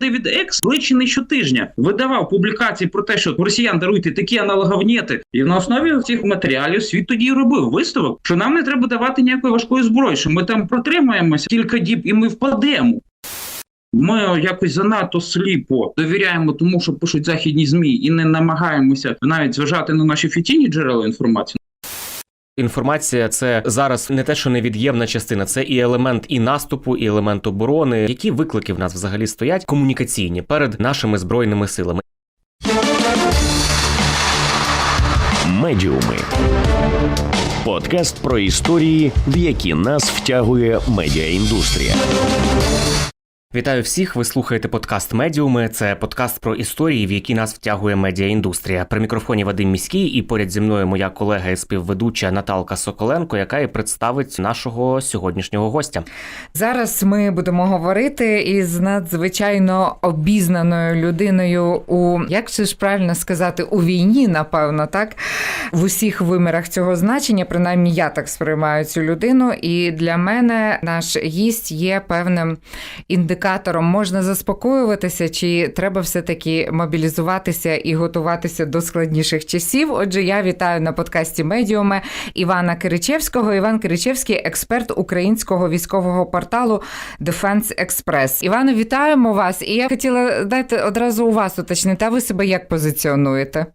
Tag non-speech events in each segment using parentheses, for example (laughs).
Девід Екс личини щотижня видавав публікації про те, що росіян даруйте такі аналоговнєти. І на основі цих матеріалів світ тоді робив висновок, що нам не треба давати ніякої важкої зброї, що ми там протримаємося кілька діб і ми впадемо. Ми якось занадто сліпо довіряємо тому, що пишуть західні змі, і не намагаємося навіть зважати на наші офіційні джерела інформації. Інформація це зараз не те, що невід'ємна частина, це і елемент і наступу, і елемент оборони. Які виклики в нас взагалі стоять комунікаційні перед нашими збройними силами? Медіуми. Подкаст про історії, в які нас втягує медіаіндустрія. Вітаю всіх! Ви слухаєте подкаст Медіуми. Це подкаст про історії, в які нас втягує медіаіндустрія. При мікрофоні Вадим Міський, і поряд зі мною моя колега і співведуча Наталка Соколенко, яка і представить нашого сьогоднішнього гостя. Зараз ми будемо говорити із надзвичайно обізнаною людиною у як це ж правильно сказати у війні, напевно, так в усіх вимірах цього значення. Принаймні, я так сприймаю цю людину. І для мене наш гість є певним індикатором. Можна заспокоюватися, чи треба все таки мобілізуватися і готуватися до складніших часів. Отже, я вітаю на подкасті Медіуме Івана Киричевського. Іван Киричевський, експерт українського військового порталу Defense Express. Іване, вітаємо вас. І я хотіла дайте одразу у вас уточнити, а ви себе як позиціонуєте?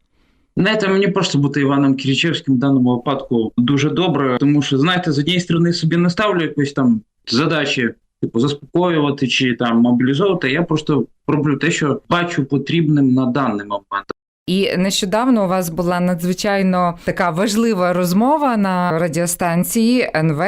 Знаєте, мені просто бути Іваном Кірічевським в даному випадку дуже добре, тому що, знаєте, з однієї сторони собі не ставлю якоїсь там задачі, типу, заспокоювати чи там мобілізовувати. Я просто роблю те, що бачу потрібним на даний момент. І нещодавно у вас була надзвичайно така важлива розмова на радіостанції НВ,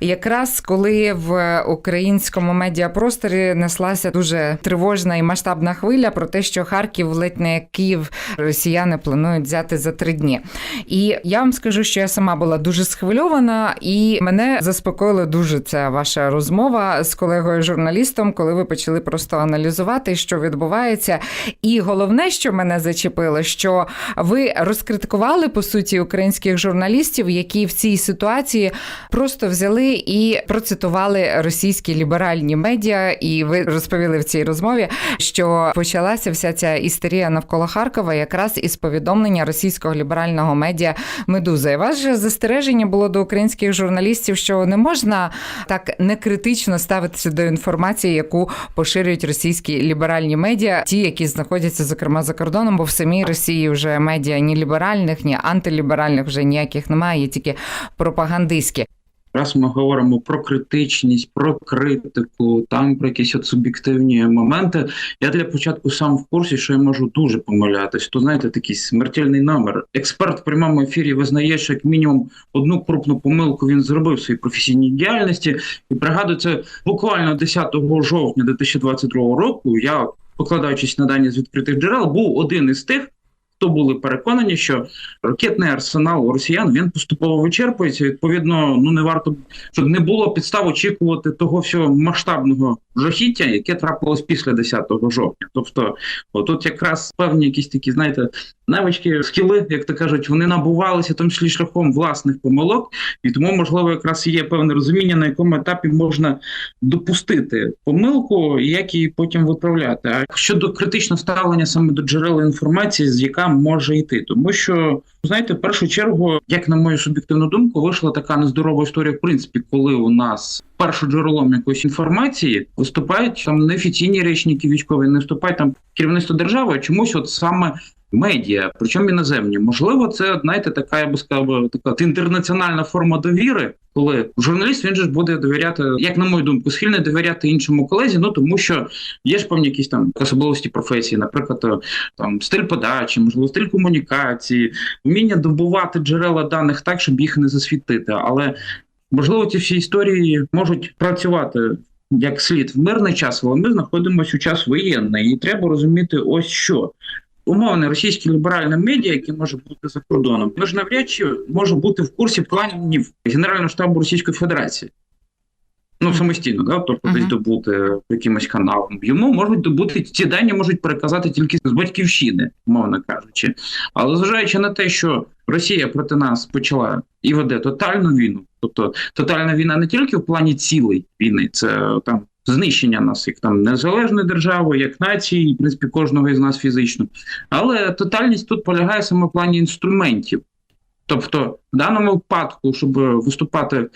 якраз коли в українському медіапросторі неслася дуже тривожна і масштабна хвиля про те, що Харків ледь не Київ росіяни планують взяти за три дні. І я вам скажу, що я сама була дуже схвильована, і мене заспокоїла дуже ця ваша розмова з колегою журналістом, коли ви почали просто аналізувати, що відбувається. І головне, що мене зачепило що ви розкритикували по суті українських журналістів, які в цій ситуації просто взяли і процитували російські ліберальні медіа. І ви розповіли в цій розмові, що почалася вся ця істерія навколо Харкова, якраз із повідомлення російського ліберального медіа Медуза. І ваше застереження було до українських журналістів, що не можна так некритично ставитися до інформації, яку поширюють російські ліберальні медіа, ті, які знаходяться зокрема за кордоном, бо в самій Росії вже медіа ні ліберальних, ні антиліберальних вже ніяких немає, є тільки пропагандистські. Раз ми говоримо про критичність, про критику, там про якісь от суб'єктивні моменти. Я для початку сам в курсі, що я можу дуже помилятись. То знаєте, такий смертельний номер. Експерт в прямому ефірі визнає, що як мінімум одну крупну помилку він зробив в своїй професійній діяльності. І пригадую, це буквально 10 жовтня 2022 року. Я покладаючись на дані з відкритих джерел, був один із тих, хто були переконані, що ракетний арсенал росіян він поступово вичерпується. Відповідно, ну не варто щоб не було підстав очікувати того всього масштабного жахіття, яке трапилось після 10 жовтня. Тобто, отут якраз певні якісь такі, знаєте, навички, скіли, як то кажуть, вони набувалися тому числі шляхом власних помилок, і тому, можливо, якраз є певне розуміння, на якому етапі можна допустити помилку, і як її потім виправляти. А щодо критичного ставлення саме до джерел інформації, з яка може йти, тому що знаєте, в першу чергу, як на мою суб'єктивну думку, вийшла така нездорова історія, в принципі, коли у нас першим джерелом якоїсь інформації виступають там неофіційні речники військові, не виступають там керівництво держави, а чомусь, от саме. Медіа, причому іноземні, можливо, це знаєте, така я би сказав, така інтернаціональна форма довіри, коли журналіст він же ж буде довіряти, як на мою думку, схильний довіряти іншому колезі. Ну тому що є ж певні якісь там особливості професії, наприклад, там стиль подачі, можливо, стиль комунікації, вміння добувати джерела даних так, щоб їх не засвітити. Але можливо, ці всі історії можуть працювати. Як слід в мирний час, але ми знаходимося у час воєнний, і треба розуміти, ось що умовне російське ліберальне медіа, яке може бути за кордоном, ми ж навряд чи може бути в курсі планів Генерального штабу Російської Федерації. Ну, самостійно, да? тобто десь добути якимось каналом. Йому можуть добути ці дані можуть переказати тільки з батьківщини, мовно кажучи. Але зважаючи на те, що Росія проти нас почала і веде тотальну війну, тобто тотальна війна не тільки в плані цілей війни, це там знищення нас як там незалежної держави, як нації, і, в принципі, кожного із нас фізично. Але тотальність тут полягає саме в плані інструментів. Тобто, в даному випадку, щоб виступати,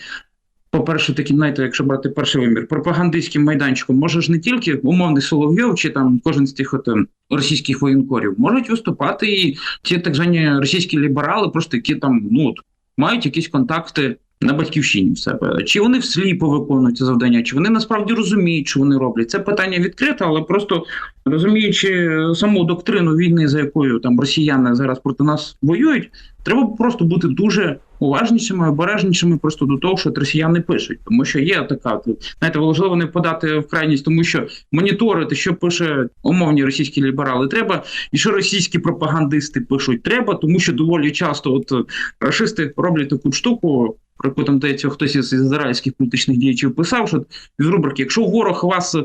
по-перше, таким, знаєте, якщо брати перший вимір, пропагандистським майданчиком, може ж не тільки умовний Соловйов чи там кожен з тих от, ем, російських воєнкорів, можуть виступати і ті так звані російські ліберали, просто які там ну мають якісь контакти. На батьківщині в себе чи вони всліпо виконують це завдання, чи вони насправді розуміють, що вони роблять. Це питання відкрите, але просто розуміючи саму доктрину війни, за якою там росіяни зараз проти нас воюють, треба просто бути дуже уважнішими, обережнішими просто до того, що росіяни пишуть, тому що є така знаєте, важливо не подати в крайність, тому що моніторити, що пише умовні російські ліберали, треба, і що російські пропагандисти пишуть, треба, тому що доволі часто от рашисти роблять таку штуку. Про яку там здається, хтось із ізраїльських політичних діячів писав, що з рубрики, якщо ворог вас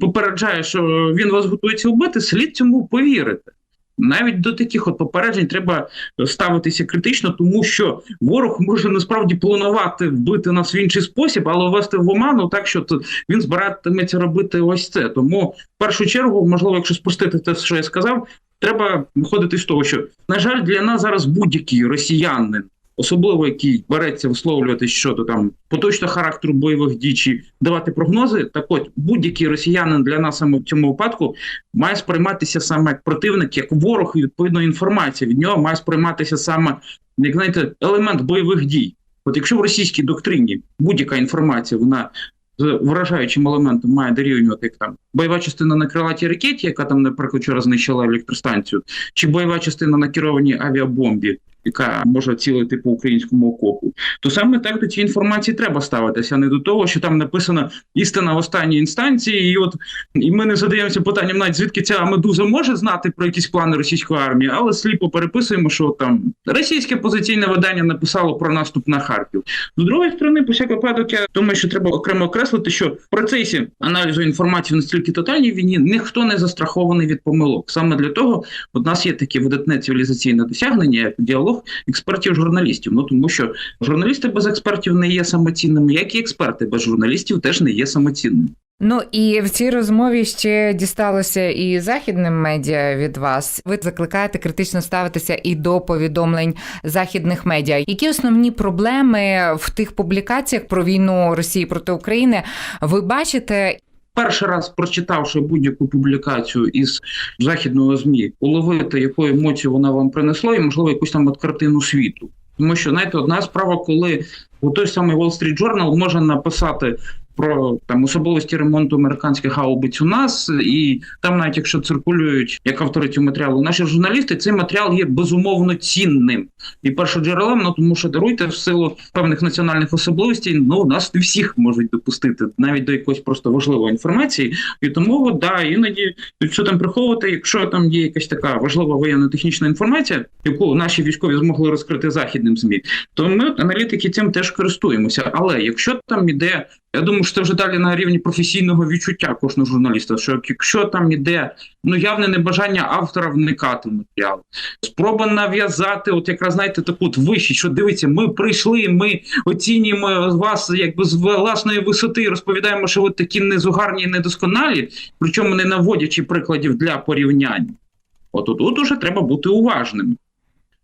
попереджає, що він вас готується вбити, слід цьому повірити. Навіть до таких от попереджень треба ставитися критично, тому що ворог може насправді планувати вбити нас в інший спосіб, але ввести в оману так, що він збиратиметься робити ось це. Тому в першу чергу, можливо, якщо спустити те, що я сказав, треба виходити з того, що на жаль, для нас зараз будь-який росіянин. Особливо який береться висловлювати щодо там поточного характеру бойових дій чи давати прогнози, так от будь-який росіянин для нас саме в цьому випадку має сприйматися саме як противник, як ворог, і відповідно інформація від нього має сприйматися саме як знаєте, елемент бойових дій. От якщо в російській доктрині будь-яка інформація, вона з вражаючим елементом має дорівнювати як там бойова частина на крилатій ракеті, яка там, наприклад, вчора знищила електростанцію, чи бойова частина на керованій авіабомбі, яка може цілити по українському окопу, то саме так до цієї інформації треба ставитися, а не до того, що там написано істина в останній інстанції, і от і ми не задаємося питанням, навіть звідки ця медуза може знати про якісь плани російської армії, але сліпо переписуємо, що там російське позиційне видання написало про наступ на Харків. З другої сторони, по всяк випадок, я думаю, що треба окремо окреслити, що в процесі аналізу інформації настільки тотальній війні ніхто не застрахований від помилок. Саме для того, от нас є таке видатне цивілізаційне досягнення, як діалог експертів журналістів. Ну тому що журналісти без експертів не є самоцінними, як і експерти без журналістів теж не є самоцінними. Ну і в цій розмові ще дісталося і західним медіа від вас. Ви закликаєте критично ставитися і до повідомлень західних медіа. Які основні проблеми в тих публікаціях про війну Росії проти України ви бачите? Перший раз прочитавши будь-яку публікацію із західного змі, уловити яку емоцію вона вам принесла, і можливо якусь там картину світу. Тому що знаєте, одна справа, коли у той самий Wall Street Journal може написати про там особливості ремонту американських гаубиць у нас, і там, навіть якщо циркулюють як автори цього матеріалу, наші журналісти, цей матеріал є безумовно цінним і першоджерелем, ну тому що даруйте в силу певних національних особливостей. Ну нас не всіх можуть допустити навіть до якоїсь просто важливої інформації. І тому да, іноді що там приховувати, якщо там є якась така важлива воєнно-технічна інформація, яку наші військові змогли розкрити західним змі, то ми аналітики цим теж користуємося. Але якщо там іде я думаю, це вже далі на рівні професійного відчуття кожного журналіста. Що якщо там іде ну явне небажання автора вникати в матеріал, спроба нав'язати, от якраз знаєте, таку от вищі, що дивіться, ми прийшли, ми оцінюємо вас якби з власної висоти, розповідаємо, що ви такі незугарні і недосконалі, причому не наводячи прикладів для порівняння. От тут уже треба бути уважними.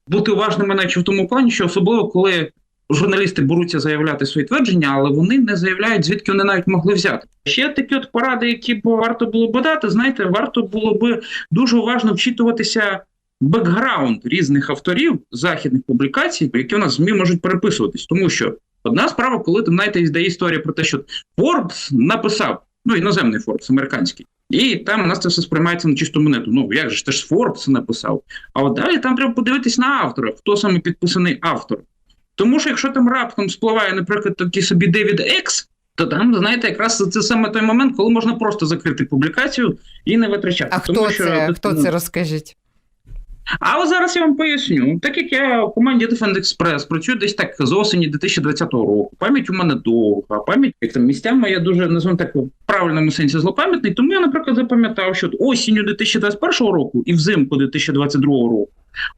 Бути уважними, навіть в тому плані, що особливо коли журналісти беруться заявляти свої твердження, але вони не заявляють, звідки вони навіть могли взяти. Ще такі от поради, які б варто було б дати, знаєте, варто було би дуже уважно вчитуватися бекграунд різних авторів західних публікацій, які у нас ЗМІ можуть переписуватись. Тому що одна справа, коли там знаєте, йде історія про те, що Forbes написав, ну іноземний Forbes, американський. І там у нас це все сприймається на чисту монету. Ну як же ж теж Forbes написав? А от далі там треба подивитись на автора, хто саме підписаний автор. Тому що якщо там раптом спливає, наприклад, такий собі Девід Екс, то там, знаєте, якраз це саме той момент, коли можна просто закрити публікацію і не витрачати. А Тому хто що, це? ну, Хто це розкажіть? А зараз я вам поясню. Так як я у команді Defend Express працюю десь так з осені 2020 року. Пам'ять у мене довга, пам'ять як там місцями я дуже називаємо так в правильному сенсі злопам'ятний. Тому я, наприклад, запам'ятав, що осінню 2021 року і взимку 2022 року.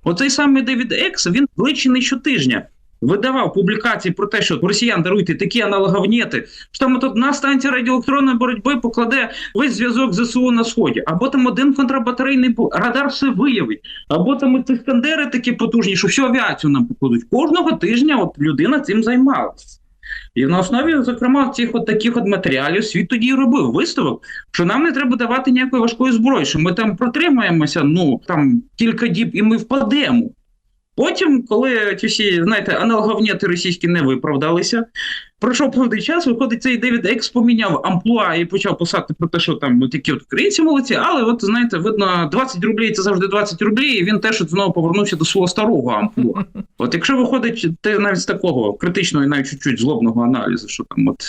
Оцей самий Девід Екс він зличений щотижня видавав публікації про те, що росіян даруйте такі аналоговнєти, що там от одна станція радіоелектронної боротьби покладе весь зв'язок ЗСУ на сході, або там один контрбатарейний бу- радар все виявить, або там ці скандери такі потужні, що всю авіацію нам покладуть. Кожного тижня от людина цим займалася. І на основі, зокрема, цих от таких от матеріалів світ тоді і робив висновок, що нам не треба давати ніякої важкої зброї, що ми там протримаємося, ну там кілька діб, і ми впадемо. Потім, коли ті всі, знаєте, аналоговняти російські не виправдалися, пройшов певний час, виходить, цей Девід Екс поміняв амплуа і почав писати про те, що там ну, такі от українці молодці, але от знаєте, видно, 20 рублів це завжди 20 рублів, і він теж от знову повернувся до свого старого амплуа. (laughs) От якщо виходить те навіть з такого критичного і навіть чуть-чуть злобного аналізу, що там от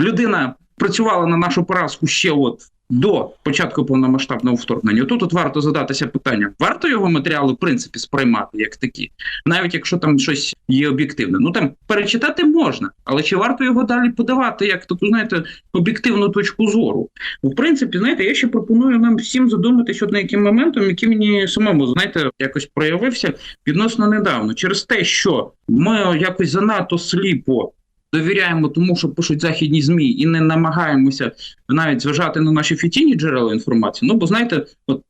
людина працювала на нашу поразку ще от до початку повномасштабного вторгнення. Тут от варто задатися питання: варто його матеріали в принципі сприймати як такі, навіть якщо там щось є об'єктивне. Ну там перечитати можна, але чи варто його далі подавати як таку, знаєте, об'єктивну точку зору? В принципі, знаєте, я ще пропоную нам всім задуматися от яким моментом, який мені самому знаєте, якось проявився відносно недавно, через те, що ми якось занадто сліпо. Довіряємо тому, що пишуть західні змі, і не намагаємося навіть зважати на наші офіційні джерела інформації. Ну бо знаєте, от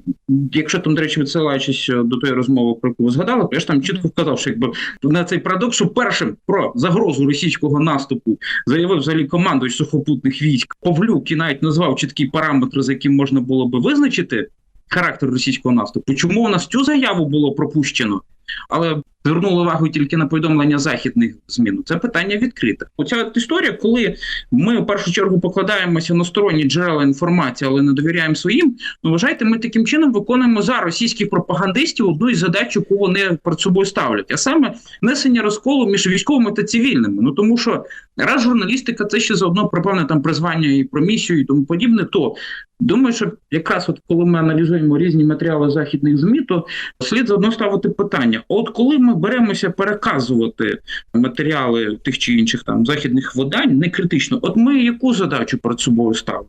якщо там, до речі, відсилаючись е, до тої розмови, про яку ви згадали, я ж там чітко вказав, що якби на цей парадокс, що першим про загрозу російського наступу заявив взагалі командувач сухопутних військ Павлюк і навіть назвав чіткі параметри, за яким можна було би визначити характер російського наступу. Чому у нас цю заяву було пропущено? Але звернули увагу тільки на повідомлення західних змін. Ну, Це питання відкрите. Оця історія, коли ми в першу чергу покладаємося на сторонні джерела інформації, але не довіряємо своїм. Ну вважайте, ми таким чином виконуємо за російських пропагандистів одну із задач, яку вони перед собою ставлять, а саме несення розколу між військовими та цивільними. Ну тому що раз журналістика це ще заодно про певне там призвання і про місію і тому подібне, то думаю, що якраз от коли ми аналізуємо різні матеріали західних змі, то слід заодно ставити питання: от коли ми беремося переказувати матеріали тих чи інших там західних видань, не критично, от ми яку задачу перед собою ставимо?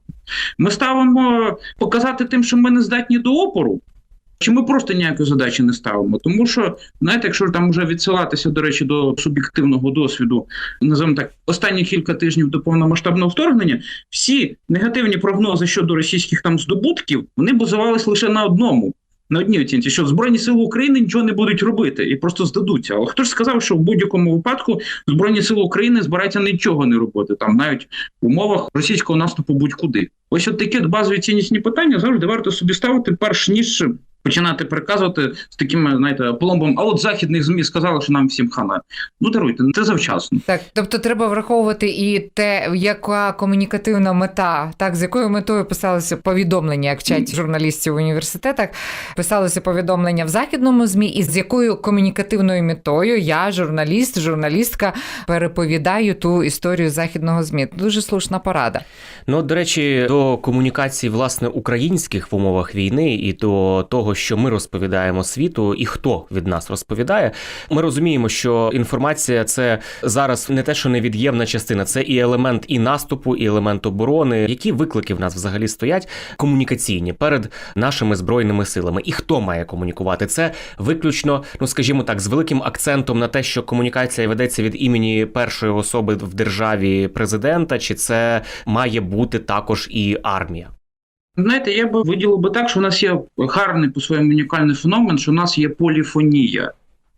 Ми ставимо показати тим, що ми не здатні до опору. Чи ми просто ніякої задачі не ставимо? Тому що, знаєте, якщо там вже відсилатися, до речі, до суб'єктивного досвіду, називаємо так, останні кілька тижнів до повномасштабного вторгнення, всі негативні прогнози щодо російських там здобутків вони базувались лише на одному. На одній оцінці, що Збройні сили України нічого не будуть робити і просто здадуться. Але хто ж сказав, що в будь-якому випадку Збройні сили України збираються нічого не робити, там навіть в умовах російського наступу будь-куди. Ось от такі базові ціннісні питання завжди варто собі ставити, перш ніж починати переказувати з такими, знаєте, пломбом. А от західних змі сказали, що нам всім хана. Ну даруйте, це завчасно. Так, тобто треба враховувати і те, яка комунікативна мета, так з якою метою писалося повідомлення, як вчать журналістів в університетах, писалося повідомлення в західному змі, і з якою комунікативною метою я, журналіст, журналістка, переповідаю ту історію західного змі. Дуже слушна порада. Ну, до речі, до комунікації власне українських в умовах війни і до того, що ми розповідаємо світу, і хто від нас розповідає, ми розуміємо, що інформація це зараз не те, що невід'ємна частина, це і елемент і наступу, і елемент оборони. Які виклики в нас взагалі стоять комунікаційні перед нашими збройними силами? І хто має комунікувати? Це виключно, ну скажімо так, з великим акцентом на те, що комунікація ведеться від імені першої особи в державі президента, чи це має бути також і армія? Знаєте, я би виділив би так, що у нас є гарний по своєму унікальний феномен, що у нас є поліфонія.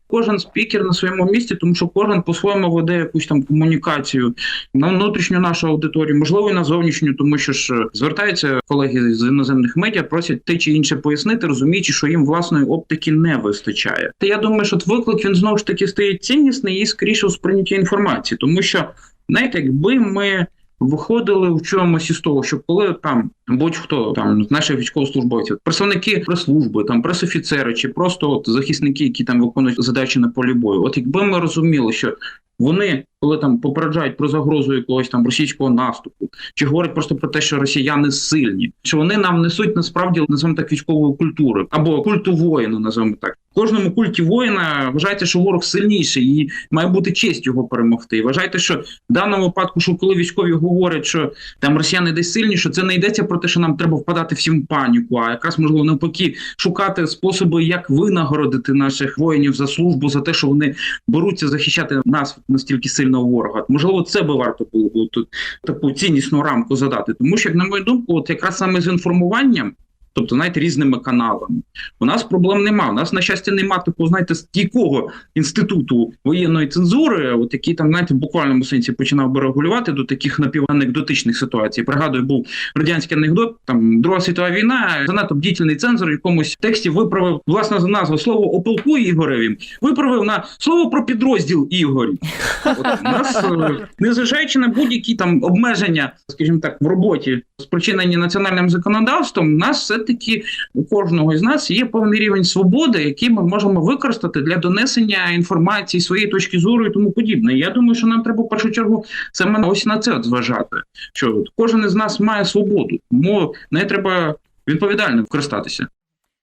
Кожен спікер на своєму місці, тому що кожен по-своєму веде якусь там комунікацію на внутрішню нашу аудиторію, можливо, і на зовнішню, тому що ж е, звертаються колеги з іноземних медіа, просять те чи інше пояснити, розуміючи, що їм власної оптики не вистачає. Та я думаю, що виклик він знову ж таки стає ціннісний і скоріше у сприйнятті інформації, тому що знаєте, якби ми виходили в чомусь із того, що коли там будь-хто там з наших військовослужбовців, представники прес-служби, там пресофіцери чи просто от захисники, які там виконують задачі на полі бою, от якби ми розуміли, що вони коли там попереджають про загрозу якогось там російського наступу, чи говорять просто про те, що росіяни сильні, що вони нам несуть насправді називаємо так військової культури або культу воїна, називаємо так. В кожному культі воїна вважається, що ворог сильніший, і має бути честь його перемогти. Вважайте, що в даному випадку, що коли військові говорять, що там росіяни десь сильні, що це не йдеться про те, що нам треба впадати всім в паніку, а якраз можливо навпаки шукати способи, як винагородити наших воїнів за службу, за те, що вони беруться захищати нас настільки сильного ворога. Можливо, це би варто було б тут таку ціннісну рамку задати, тому що, як на мою думку, от якраз саме з інформуванням. Тобто, знаєте, різними каналами. У нас проблем нема. У нас, на щастя, нема такого, знаєте, стійкого інституту воєнної цензури, от який там, знаєте, в буквальному сенсі починав би регулювати до таких напіванекдотичних ситуацій. Пригадую, був радянський анекдот, там Друга світова війна, занадто бдітельний цензор якомусь тексті виправив власне за назву слово о полку Ігореві, виправив на слово про підрозділ Ігорі. От у нас, е, незважаючи на будь-які там обмеження, скажімо так, в роботі, спричинені національним законодавством, нас все-таки у кожного із нас є певний рівень свободи, який ми можемо використати для донесення інформації, своєї точки зору і тому подібне. Я думаю, що нам треба в першу чергу саме ось на це зважати. Що кожен із нас має свободу, тому не треба відповідально користатися.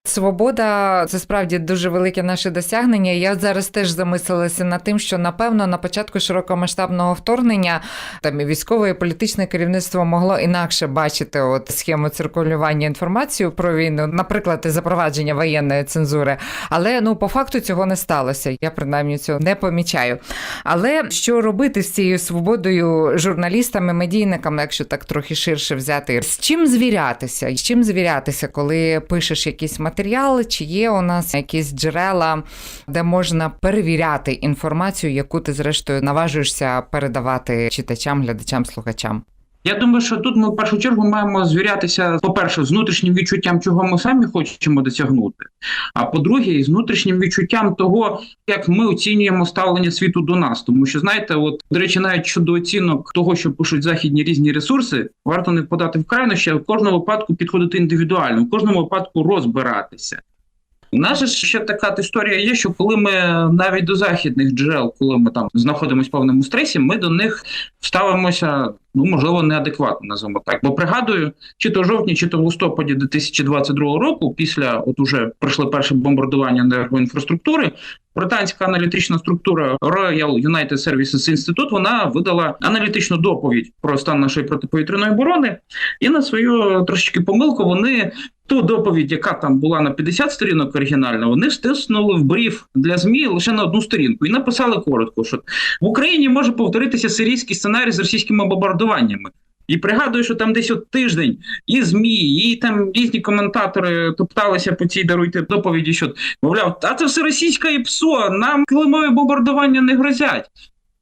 Свобода це справді дуже велике наше досягнення. Я зараз теж замислилася над тим, що напевно на початку широкомасштабного вторгнення там і військове і політичне керівництво могло інакше бачити от схему циркулювання інформації про війну, наприклад, і запровадження воєнної цензури. Але ну по факту цього не сталося. Я принаймні цього не помічаю. Але що робити з цією свободою журналістами, медійниками, якщо так трохи ширше взяти, з чим звірятися? З чим звірятися, коли пишеш якісь матеріали, чи є у нас якісь джерела, де можна перевіряти інформацію, яку ти зрештою наважуєшся передавати читачам, глядачам, слухачам? Я думаю, що тут ми в першу чергу маємо звірятися, по-перше, з внутрішнім відчуттям, чого ми самі хочемо досягнути. А по-друге, з внутрішнім відчуттям того, як ми оцінюємо ставлення світу до нас. Тому що, знаєте, от до речі, навіть щодо оцінок того, що пишуть західні різні ресурси, варто не впадати в крайнощі, а в кожному випадку підходити індивідуально, в кожному випадку розбиратися. У нас ще така історія є, що коли ми навіть до західних джерел, коли ми там знаходимося в певному стресі, ми до них ставимося, ну можливо, неадекватно називаємо так. Бо пригадую, чи то жовтні, чи то в листопаді 2022 року, після от уже пройшли перше бомбардування енергоінфраструктури, британська аналітична структура Royal United Services Institute, вона видала аналітичну доповідь про стан нашої протиповітряної оборони, і на свою трошечки помилку вони ту доповідь, яка там була на 50 сторінок оригінально, вони стиснули в бриф для змі лише на одну сторінку і написали коротко, що в Україні може повторитися сирійський сценарій з російськими бомбардуваннями. І пригадую, що там десь от тиждень і змі, і там різні коментатори топталися по цій даруйте доповіді, що мовляв, а це все російське ПСО, нам килимові бомбардування не грозять.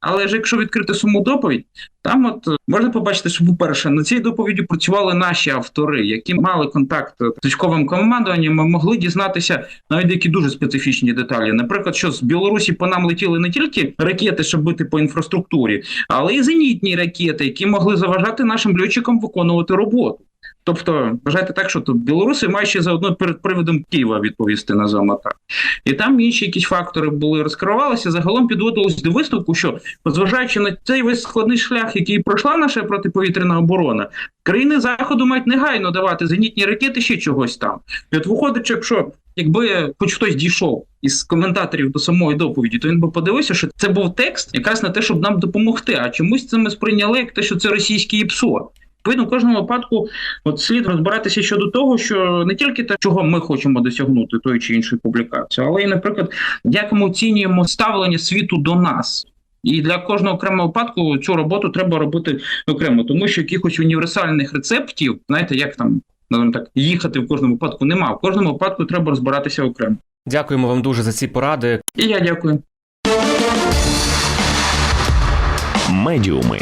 Але ж якщо відкрити саму доповідь, там от е, можна побачити, що, по-перше, на цій доповіді працювали наші автори, які мали контакт з військовим командуванням, і могли дізнатися навіть деякі дуже специфічні деталі. Наприклад, що з Білорусі по нам летіли не тільки ракети, щоб бити по інфраструктурі, але й зенітні ракети, які могли заважати нашим льотчикам виконувати роботу. Тобто, вважайте так, що тут білоруси мають ще заодно перед приводом Києва відповісти на так. І там інші якісь фактори були розкривалися. Загалом підводилось до висновку, що зважаючи на цей весь складний шлях, який пройшла наша протиповітряна оборона, країни заходу мають негайно давати зенітні ракети ще чогось там. І от виходить, якщо якби хоч хтось дійшов із коментаторів до самої доповіді, то він би подивився, що це був текст якраз на те, щоб нам допомогти. А чомусь це ми сприйняли як те, що це російське ІПСО. Відповідно, в кожному випадку от слід розбиратися щодо того, що не тільки те, чого ми хочемо досягнути тої чи іншої публікації, але й, наприклад, як ми оцінюємо ставлення світу до нас. І для кожного окремого випадку цю роботу треба робити окремо, тому що якихось універсальних рецептів, знаєте, як там так їхати в кожному випадку, нема. В кожному випадку треба розбиратися окремо. Дякуємо вам дуже за ці поради. І я дякую. Медіуми.